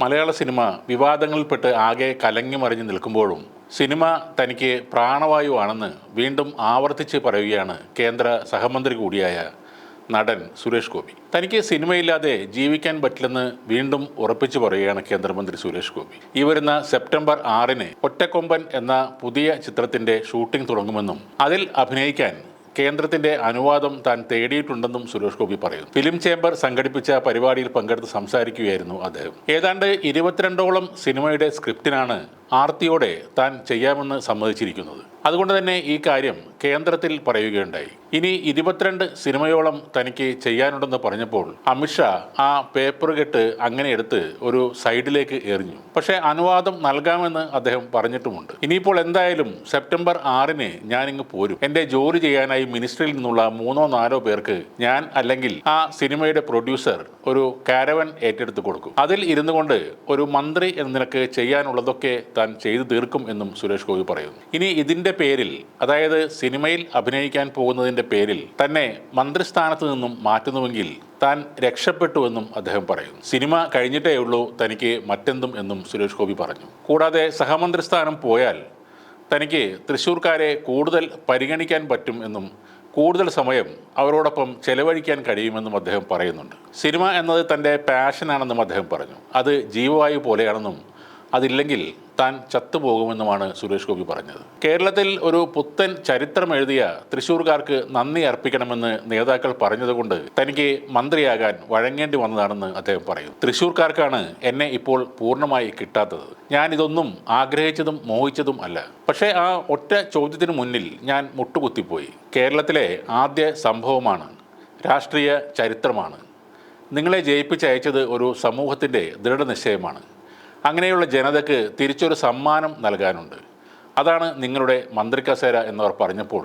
മലയാള cinema വിവാദങ്ങളിൽപ്പെട്ട് ആകെ കലങ്ങി മറിഞ്ഞ് നിൽക്കുമ്പോഴും സിനിമ തനിക്ക് പ്രാണവായു ആണെന്ന് വീണ്ടും ആവർത്തിച്ച് പറയുകയാണ് കേന്ദ്ര സഹമന്ത്രി കൂടിയായ നടൻ സുരേഷ് ഗോപി. തനിക്ക് സിനിമയില്ലാതെ ജീവിക്കാൻ പറ്റില്ലെന്ന് വീണ്ടും ഉറപ്പിച്ചു പറയുകയാണ് കേന്ദ്രമന്ത്രി സുരേഷ് ഗോപി. ഈ വരുന്ന സെപ്റ്റംബർ ആറിന് ഒറ്റക്കൊമ്പൻ എന്ന പുതിയ ചിത്രത്തിന്റെ ഷൂട്ടിംഗ് തുടങ്ങുമെന്നും അതിൽ അഭിനയിക്കാൻ കേന്ദ്രത്തിന്റെ അനുവാദം താൻ തേടിയിട്ടുണ്ടെന്നും സുരേഷ് ഗോപി പറയുന്നു. ഫിലിം ചേംബർ സംഘടിപ്പിച്ച പരിപാടിയിൽ പങ്കെടുത്ത് സംസാരിക്കുകയായിരുന്നു അദ്ദേഹം. ഏതാണ്ട് ഇരുപത്തിരണ്ടോളം സിനിമയുടെ സ്ക്രിപ്റ്റിനാണ് ആർത്തിയോടെ താൻ ചെയ്യാമെന്ന് സമ്മതിച്ചിരിക്കുന്നത്. അതുകൊണ്ട് തന്നെ ഈ കാര്യം കേന്ദ്രത്തിൽ പറയുകയുണ്ടായി. ഇനി ഇരുപത്തിരണ്ട് സിനിമയോളം തനിക്ക് ചെയ്യാനുണ്ടെന്ന് പറഞ്ഞപ്പോൾ അമിത്ഷാ ആ പേപ്പർ കെട്ട് അങ്ങനെ എടുത്ത് ഒരു സൈഡിലേക്ക് എറിഞ്ഞു. പക്ഷേ അനുവാദം നൽകാമെന്ന് അദ്ദേഹം പറഞ്ഞിട്ടുമുണ്ട്. ഇനിയിപ്പോൾ എന്തായാലും സെപ്റ്റംബർ ആറിന് ഞാനിങ്ങ് പോരും. എന്റെ ജോലി ചെയ്യാനായി മിനിസ്ട്രിയിൽ നിന്നുള്ള മൂന്നോ നാലോ പേർക്ക് ഞാൻ അല്ലെങ്കിൽ ആ സിനിമയുടെ പ്രൊഡ്യൂസർ ഒരു കാരവൻ ഏറ്റെടുത്ത് കൊടുക്കും. അതിൽ ഇരുന്നു കൊണ്ട് ഒരു മന്ത്രി എന്ന നിനക്ക് ചെയ്യാനുള്ളതൊക്കെ താൻ ചെയ്തു തീർക്കും എന്നും സുരേഷ് ഗോപി പറയുന്നു. ഇനി ഇതിന്റെ പേരിൽ അതായത് സിനിമയിൽ അഭിനയിക്കാൻ പോകുന്നതിന്റെ പേരിൽ തന്നെ മന്ത്രിസ്ഥാനത്ത് നിന്നും മാറ്റുന്നുവെങ്കിൽ താൻ രക്ഷപ്പെട്ടുവെന്നും അദ്ദേഹം പറയുന്നു. സിനിമ കഴിഞ്ഞിട്ടേ ഉള്ളൂ തനിക്ക് മറ്റെന്തും എന്നും സുരേഷ് ഗോപി പറഞ്ഞു. കൂടാതെ സഹമന്ത്രിസ്ഥാനം പോയാൽ തനിക്ക് തൃശ്ശൂർക്കാരെ കൂടുതൽ പരിഗണിക്കാൻ പറ്റും എന്നും കൂടുതൽ സമയം അവരോടൊപ്പം ചെലവഴിക്കാൻ കഴിയുമെന്നും അദ്ദേഹം പറയുന്നുണ്ട്. സിനിമ എന്നത് തന്റെ പാഷനാണെന്നും അദ്ദേഹം പറഞ്ഞു. അത് ജീവവായു പോലെയാണെന്നും അതില്ലെങ്കിൽ താൻ ചത്തുപോകുമെന്നുമാണ് സുരേഷ് ഗോപി പറഞ്ഞത്. കേരളത്തിൽ ഒരു പുത്തൻ ചരിത്രം എഴുതിയ തൃശൂർക്കാർക്ക് നന്ദി അർപ്പിക്കണമെന്ന് നേതാക്കൾ പറഞ്ഞതുകൊണ്ട് തനിക്ക് മന്ത്രിയാകാൻ വഴങ്ങേണ്ടി വന്നതാണെന്ന് അദ്ദേഹം പറയും. തൃശൂർക്കാർക്കാണ് എന്നെ ഇപ്പോൾ പൂർണമായി കിട്ടാത്തത്. ഞാൻ ഇതൊന്നും ആഗ്രഹിച്ചതും മോഹിച്ചതും അല്ല. പക്ഷേ ആ ഒറ്റ ചോദ്യത്തിന് മുന്നിൽ ഞാൻ മുട്ടുകുത്തിപ്പോയി. കേരളത്തിലെ ആദ്യ സംഭവമാണ് രാഷ്ട്രീയ ചരിത്രമാണ്. നിങ്ങളെ ജയിപ്പിച്ചയച്ചത് ഒരു സമൂഹത്തിന്റെ ദൃഢനിശ്ചയമാണ്. അങ്ങനെയുള്ള ജനതയ്ക്ക് തിരിച്ചൊരു സമ്മാനം നൽകാനുണ്ട്. അതാണ് നിങ്ങളുടെ മന്ത്രി കസേര എന്നവർ പറഞ്ഞപ്പോൾ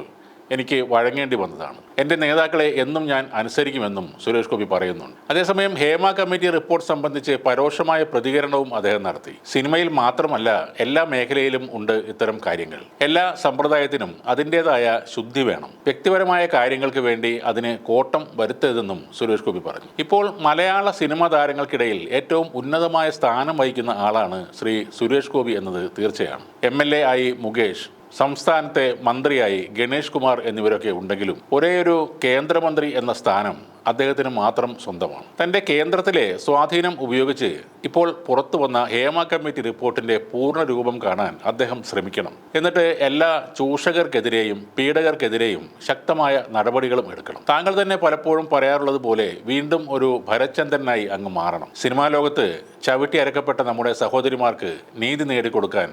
എനിക്ക് വഴങ്ങേണ്ടി വന്നതാണ്. എന്റെ നേതാക്കളെ എന്നും ഞാൻ അനുസരിക്കുമെന്നും സുരേഷ് ഗോപി പറയുന്നുണ്ട്. അതേസമയം ഹേമ കമ്മിറ്റി റിപ്പോർട്ട് സംബന്ധിച്ച് പരോക്ഷമായ പ്രതികരണവും അദ്ദേഹം നടത്തി. സിനിമയിൽ മാത്രമല്ല എല്ലാ മേഖലയിലും ഉണ്ട് ഇത്തരം കാര്യങ്ങൾ. എല്ലാ സമ്പ്രദായത്തിനും അതിന്റെതായ ശുദ്ധി വേണം. വ്യക്തിപരമായ കാര്യങ്ങൾക്ക് വേണ്ടി അതിന് കോട്ടം വരുത്തരുതെന്നും സുരേഷ് ഗോപി പറഞ്ഞു. ഇപ്പോൾ മലയാള സിനിമാ താരങ്ങൾക്കിടയിൽ ഏറ്റവും ഉന്നതമായ സ്ഥാനം വഹിക്കുന്ന ആളാണ് ശ്രീ സുരേഷ് ഗോപി എന്നത് തീർച്ചയാണ്. എം ആയി മുകേഷ് സംസ്ഥാനത്തെ മന്ത്രിയായി ഗണേഷ് കുമാർ എന്നിവരൊക്കെ ഉണ്ടെങ്കിലും ഒരേയൊരു കേന്ദ്രമന്ത്രി എന്ന സ്ഥാനം അദ്ദേഹത്തിന് മാത്രം സ്വന്തമാണ്. തന്റെ കേന്ദ്രത്തിലെ സ്വാധീനം ഉപയോഗിച്ച് ഇപ്പോൾ പുറത്തു വന്ന ഹേമ കമ്മിറ്റി റിപ്പോർട്ടിന്റെ പൂർണ രൂപം കാണാൻ അദ്ദേഹം ശ്രമിക്കണം. എന്നിട്ട് എല്ലാ ചൂഷകർക്കെതിരെയും പീഡകർക്കെതിരെയും ശക്തമായ നടപടികളും എടുക്കണം. താങ്കൾ തന്നെ പലപ്പോഴും പറയാറുള്ളത് പോലെ വീണ്ടും ഒരു ഭരചന്ദ്രനായി അങ്ങ് മാറണം. സിനിമാ ലോകത്ത് ചവിട്ടി അരക്കപ്പെട്ട നമ്മുടെ സഹോദരിമാർക്ക് നീതി നേടിക്കൊടുക്കാൻ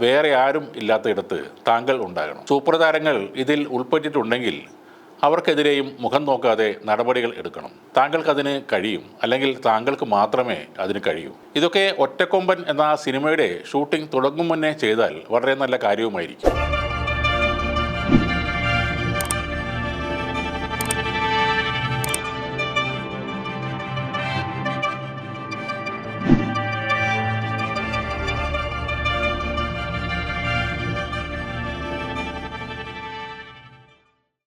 വേറെ ആരും ഇല്ലാത്തയിടത്ത് താങ്കൾ ഉണ്ടാകണം. സൂപ്പർ താരങ്ങൾ ഇതിൽ ഉൾപ്പെട്ടിട്ടുണ്ടെങ്കിൽ അവർക്കെതിരെയും മുഖം നോക്കാതെ നടപടികൾ എടുക്കണം. താങ്കൾക്കതിന് കഴിയും. അല്ലെങ്കിൽ താങ്കൾക്ക് മാത്രമേ അതിന് കഴിയൂ. ഇതൊക്കെ ഒറ്റക്കൊമ്പൻ എന്ന സിനിമയുടെ ഷൂട്ടിംഗ് തുടങ്ങും മുന്നേ ചെയ്താൽ വളരെ നല്ല കാര്യവുമായിരിക്കും.